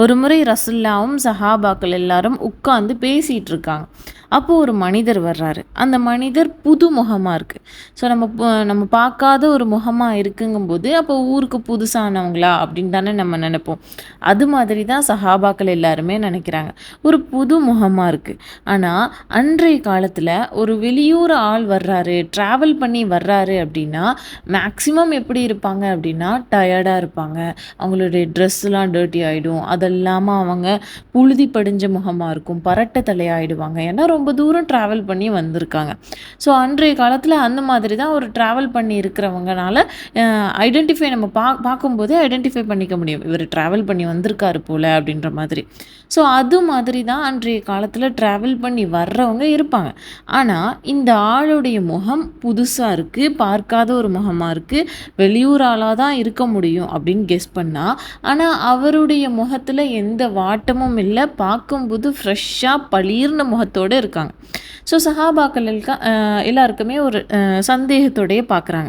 ஒரு முறை ரசுல்லாவும் சஹாபாக்கள் எல்லாரும் உட்காந்து பேசிகிட்டு இருக்காங்க. அப்போது ஒரு மனிதர் வர்றாரு. அந்த மனிதர் புது முகமாக இருக்குது ஸோ நம்ம நம்ம பார்க்காத ஒரு முகமாக இருக்குங்கும்போது அப்போ ஊருக்கு புதுசானவங்களா அப்படின்னு தானே நம்ம நினைப்போம். அது மாதிரி தான் சஹாபாக்கள் எல்லாருமே நினைக்கிறாங்க. ஒரு புது முகமாக இருக்குது ஆனால் அன்றைய காலத்தில் ஒரு வெளியூர் ஆள் வர்றாரு ட்ராவல் பண்ணி வர்றாரு அப்படின்னா மேக்ஸிமம் எப்படி இருப்பாங்க அப்படின்னா டயர்டாக இருப்பாங்க. அவங்களுடைய ட்ரெஸ்லாம் டர்ட்டி ஆகிடும் அதெல்லாமல் அவங்க புழுதி படிஞ்ச முகமாக இருக்கும். பரட்டை தலையாயிடுவாங்க. ஏன்னா ரொம்ப ரொம்ப தூரம் ட்ராவல் பண்ணி வந்திருக்காங்க. ஸோ அன்றைய காலத்தில் அந்த மாதிரி தான் ஒரு ட்ராவல் பண்ணி இருக்கிறவங்கனால ஐடென்டிஃபை நம்ம பா பார்க்கும்போதே ஐடென்டிஃபை பண்ணிக்க முடியும். இவர் ட்ராவல் பண்ணி வந்திருக்காரு போல் அப்படின்ற மாதிரி. ஸோ அது மாதிரி தான் அன்றைய காலத்தில் ட்ராவல் பண்ணி வர்றவங்க இருப்பாங்க. ஆனால் இந்த ஆளுடைய முகம் புதுசாக இருக்குது பார்க்காத ஒரு முகமாக இருக்குது வெளியூர் ஆளாக தான் இருக்க முடியும் அப்படின்னு கெஸ் பண்ணால் ஆனால் அவருடைய முகத்தில் எந்த வாட்டமும் இல்லை பார்க்கும்போது ஃப்ரெஷ்ஷாக பளீர்ன முகத்தோடு இருக்காங்க. ஸோ சஹாபாக்கள் எல்லாருக்குமே ஒரு சந்தேகத்தோடையே பார்க்குறாங்க.